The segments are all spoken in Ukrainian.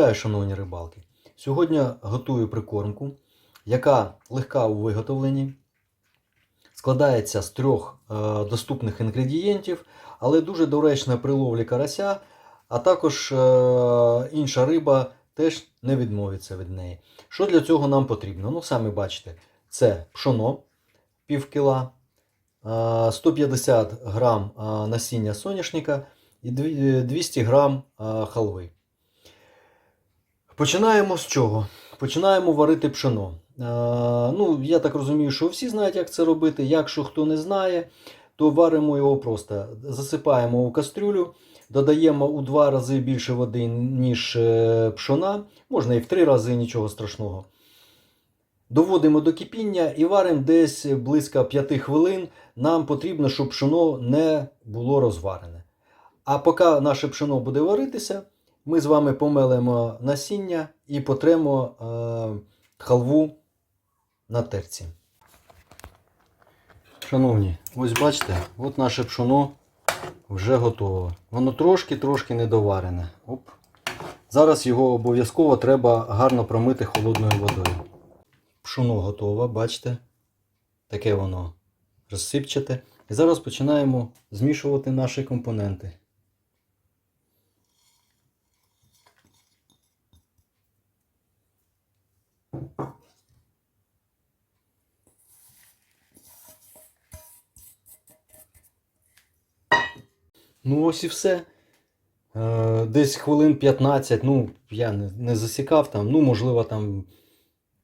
Вітаю, шановні рибалки! Сьогодні готую прикормку, яка легка у виготовленні, складається з трьох е, доступних інгредієнтів, але дуже доречна при ловлі карася, а також е, інша риба теж не відмовиться від неї. Що для цього нам потрібно? Ну, самі бачите, це пшоно пів кіла, е, 150 грам е, насіння соняшника і 200 грам халви. Починаємо з чого? Починаємо варити пшено. Е, ну, я так розумію, що всі знають, як це робити. Якщо хто не знає, то варимо його просто. Засипаємо у кастрюлю, додаємо у два рази більше води, ніж е, пшона. Можна і в три рази, нічого страшного. Доводимо до кипіння і варимо десь близько 5 хвилин. Нам потрібно, щоб пшено не було розварене. А поки наше пшено буде варитися, ми з вами помелемо насіння і потремо е, халву на терці. Шановні, ось бачите, от наше пшоно вже готово. Воно трошки-трошки недоварене. Оп. Зараз його обов'язково треба гарно промити холодною водою. Пшоно готове, бачите? Таке воно розсипчате. І зараз починаємо змішувати наші компоненти. Ну, ось і все. Е, Десь хвилин 15, ну, я не, засікав там, ну, можливо, там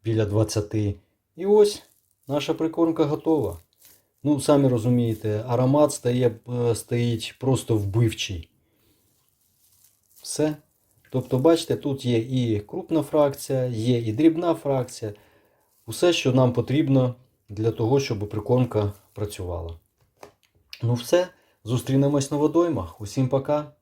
біля 20. І ось наша прикормка готова. Ну, самі розумієте, аромат стає, е, стоїть просто вбивчий. Все. Тобто, бачите, тут є і крупна фракція, є і дрібна фракція. Усе, що нам потрібно для того, щоб прикормка працювала. Ну все, зустрінемось на водоймах. Усім пока.